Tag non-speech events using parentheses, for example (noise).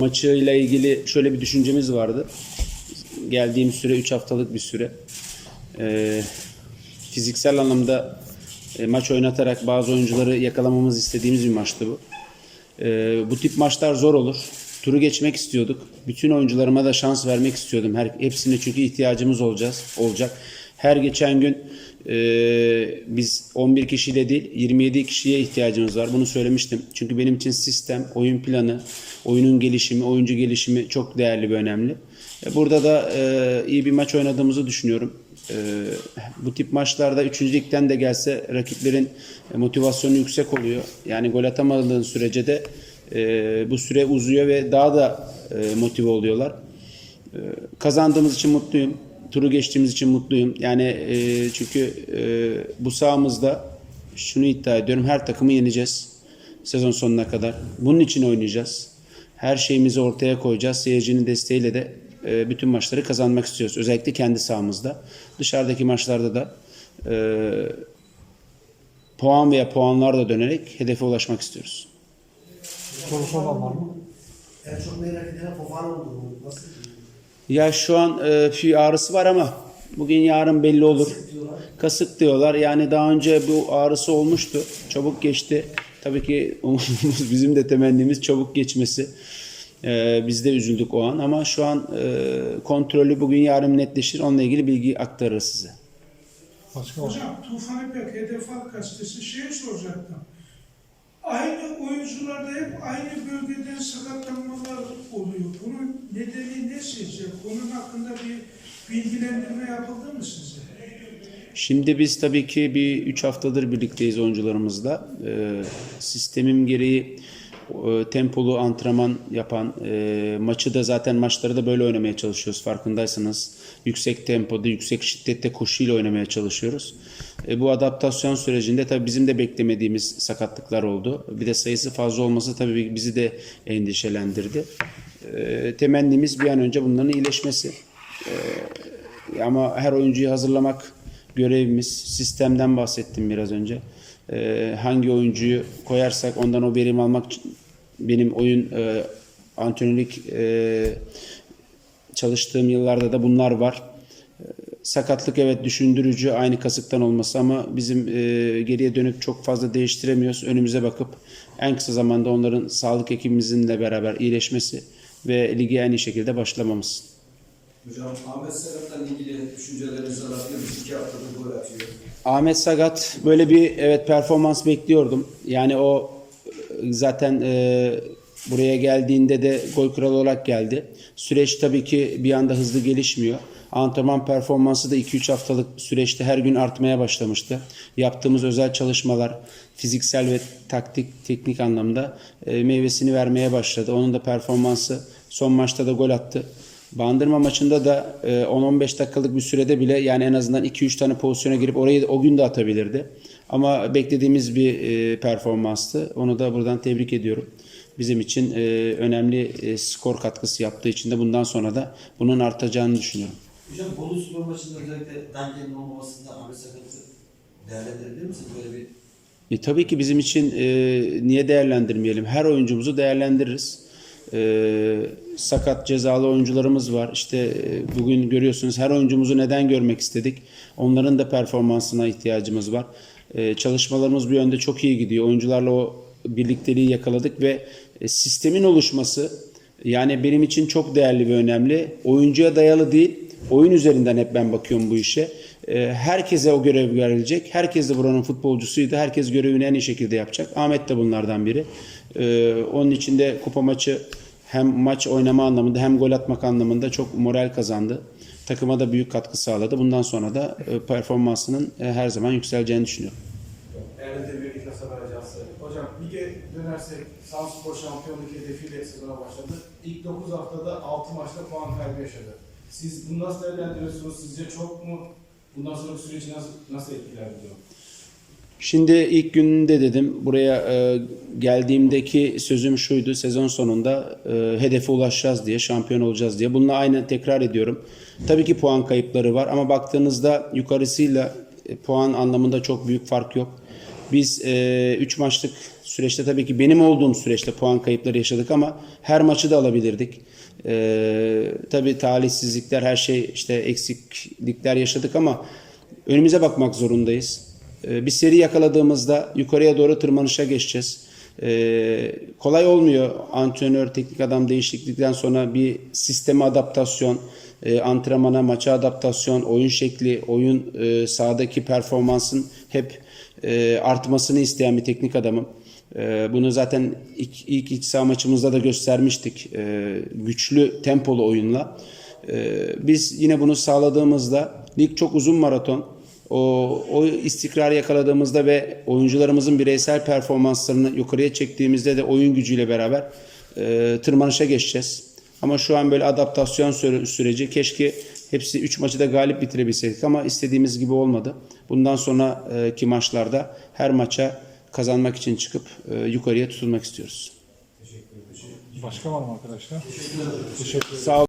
Maçıyla ilgili şöyle bir düşüncemiz vardı. Geldiğim süre 3 haftalık bir süre. Ee, fiziksel anlamda e, maç oynatarak bazı oyuncuları yakalamamız istediğimiz bir maçtı bu. Ee, bu tip maçlar zor olur. Turu geçmek istiyorduk. Bütün oyuncularıma da şans vermek istiyordum. Her, hepsine çünkü ihtiyacımız olacağız, olacak. Her geçen gün e, biz 11 kişiyle değil 27 kişiye ihtiyacımız var. Bunu söylemiştim. Çünkü benim için sistem, oyun planı, oyunun gelişimi, oyuncu gelişimi çok değerli ve önemli. E, Burada da e, iyi bir maç oynadığımızı düşünüyorum. E, bu tip maçlarda 3. ligden de gelse rakiplerin e, motivasyonu yüksek oluyor. Yani gol atamadığın sürece de e, bu süre uzuyor ve daha da e, motive oluyorlar. E, kazandığımız için mutluyum. Turu geçtiğimiz için mutluyum. Yani e, çünkü e, bu sahamızda şunu iddia ediyorum. Her takımı yeneceğiz sezon sonuna kadar. Bunun için oynayacağız. Her şeyimizi ortaya koyacağız. Seyircinin desteğiyle de e, bütün maçları kazanmak istiyoruz. Özellikle kendi sahamızda. Dışarıdaki maçlarda da e, puan veya puanlarla dönerek hedefe ulaşmak istiyoruz. Sorusu olan var mı? En çok merak edilen Fofana oldu. Nasıl Ya şu an e, bir ağrısı var ama bugün yarın belli olur. diyorlar? Kasık diyorlar. Yani daha önce bu ağrısı olmuştu. Çabuk geçti. Tabii ki umudumuz (laughs) bizim de temennimiz çabuk geçmesi. Ee, biz de üzüldük o an ama şu an e, kontrolü bugün yarın netleşir. Onunla ilgili bilgi aktarırız size. Başka. Hocam Tufan İpek Hedef Halk Gazetesi şeyi soracaktım. Aynı oyuncularda hep aynı bölgeden sakatlanmalar oluyor. Bunun nedeni ne sizce? Bunun hakkında bir bilgilendirme yapıldı mı size? Şimdi biz tabii ki bir 3 haftadır birlikteyiz oyuncularımızla. Ee, sistemim gereği e, tempolu antrenman yapan, e, maçı da zaten maçları da böyle oynamaya çalışıyoruz farkındaysanız. Yüksek tempoda, yüksek şiddette koşuyla oynamaya çalışıyoruz. E, bu adaptasyon sürecinde tabii bizim de beklemediğimiz sakatlıklar oldu. Bir de sayısı fazla olması tabii bizi de endişelendirdi. E, temennimiz bir an önce bunların iyileşmesi. E, ama her oyuncuyu hazırlamak görevimiz. Sistemden bahsettim biraz önce. Ee, hangi oyuncuyu koyarsak ondan o verim almak benim oyun e, antrenörlük e, çalıştığım yıllarda da bunlar var. E, sakatlık evet düşündürücü aynı kasıktan olması ama bizim e, geriye dönüp çok fazla değiştiremiyoruz. Önümüze bakıp en kısa zamanda onların sağlık ekibimizle beraber iyileşmesi ve lige iyi şekilde başlamamız. Hocam Ahmet Serhat'la ilgili düşüncelerinizi alabilir miyiz? İki haftadır gol atıyor. Ahmet Sagat böyle bir evet performans bekliyordum. Yani o e, zaten e, buraya geldiğinde de gol kralı olarak geldi. Süreç tabii ki bir anda hızlı gelişmiyor. Antrenman performansı da 2-3 haftalık süreçte her gün artmaya başlamıştı. Yaptığımız özel çalışmalar fiziksel ve taktik teknik anlamda e, meyvesini vermeye başladı. Onun da performansı son maçta da gol attı. Bandırma maçında da e, 10-15 dakikalık bir sürede bile yani en azından 2-3 tane pozisyona girip orayı o gün de atabilirdi. Ama beklediğimiz bir e, performanstı. Onu da buradan tebrik ediyorum. Bizim için e, önemli e, skor katkısı yaptığı için de bundan sonra da bunun artacağını düşünüyorum. Hocam Bolu Spor maçında özellikle Danke'nin olmamasında Ahmet Sakat'ı değerlendirebilir misiniz? Böyle bir E, tabii ki bizim için e, niye değerlendirmeyelim? Her oyuncumuzu değerlendiririz. E, sakat cezalı oyuncularımız var. İşte e, bugün görüyorsunuz her oyuncumuzu neden görmek istedik? Onların da performansına ihtiyacımız var. E, çalışmalarımız bir yönde çok iyi gidiyor. Oyuncularla o birlikteliği yakaladık ve e, sistemin oluşması yani benim için çok değerli ve önemli. Oyuncuya dayalı değil, oyun üzerinden hep ben bakıyorum bu işe. Ee, Herkese o görev verilecek. Herkes de buranın futbolcusuydu. Herkes görevini en iyi şekilde yapacak. Ahmet de bunlardan biri. Ee, Onun için de kupa maçı hem maç oynama anlamında hem gol atmak anlamında çok moral kazandı. Takıma da büyük katkı sağladı. Bundan sonra da e, performansının e, her zaman yükseleceğini düşünüyorum. Dönersek Samspor şampiyonluk hedefiyle sezona başladı. İlk 9 haftada 6 maçta puan kaybı yaşadı. Siz bunu nasıl değerlendiriyorsunuz? Sizce çok mu? Bundan sonraki süreci nasıl, nasıl etkiler durum? Şimdi ilk gününde dedim buraya e, geldiğimdeki sözüm şuydu sezon sonunda e, hedefe ulaşacağız diye şampiyon olacağız diye. Bununla aynı tekrar ediyorum. Tabii ki puan kayıpları var ama baktığınızda yukarısıyla e, puan anlamında çok büyük fark yok. Biz 3 maçlık süreçte tabii ki benim olduğum süreçte puan kayıpları yaşadık ama her maçı da alabilirdik. E, tabii talihsizlikler, her şey işte eksiklikler yaşadık ama önümüze bakmak zorundayız. E, bir seri yakaladığımızda yukarıya doğru tırmanışa geçeceğiz. E, kolay olmuyor. Antrenör, teknik adam değişiklikten sonra bir sisteme adaptasyon, e, antrenmana, maça adaptasyon, oyun şekli, oyun e, sahadaki performansın hep e, artmasını isteyen bir teknik adamım. E, bunu zaten ilk, ilk iç saha maçımızda da göstermiştik. E, güçlü tempolu oyunla. E, biz yine bunu sağladığımızda lig çok uzun maraton. O, o istikrarı yakaladığımızda ve oyuncularımızın bireysel performanslarını yukarıya çektiğimizde de oyun gücüyle beraber e, tırmanışa geçeceğiz. Ama şu an böyle adaptasyon süre- süreci keşke hepsi 3 maçı da galip bitirebilseydik ama istediğimiz gibi olmadı. Bundan sonraki maçlarda her maça kazanmak için çıkıp e, yukarıya tutunmak istiyoruz. Başka var mı arkadaşlar? Teşekkür ederim. Sağ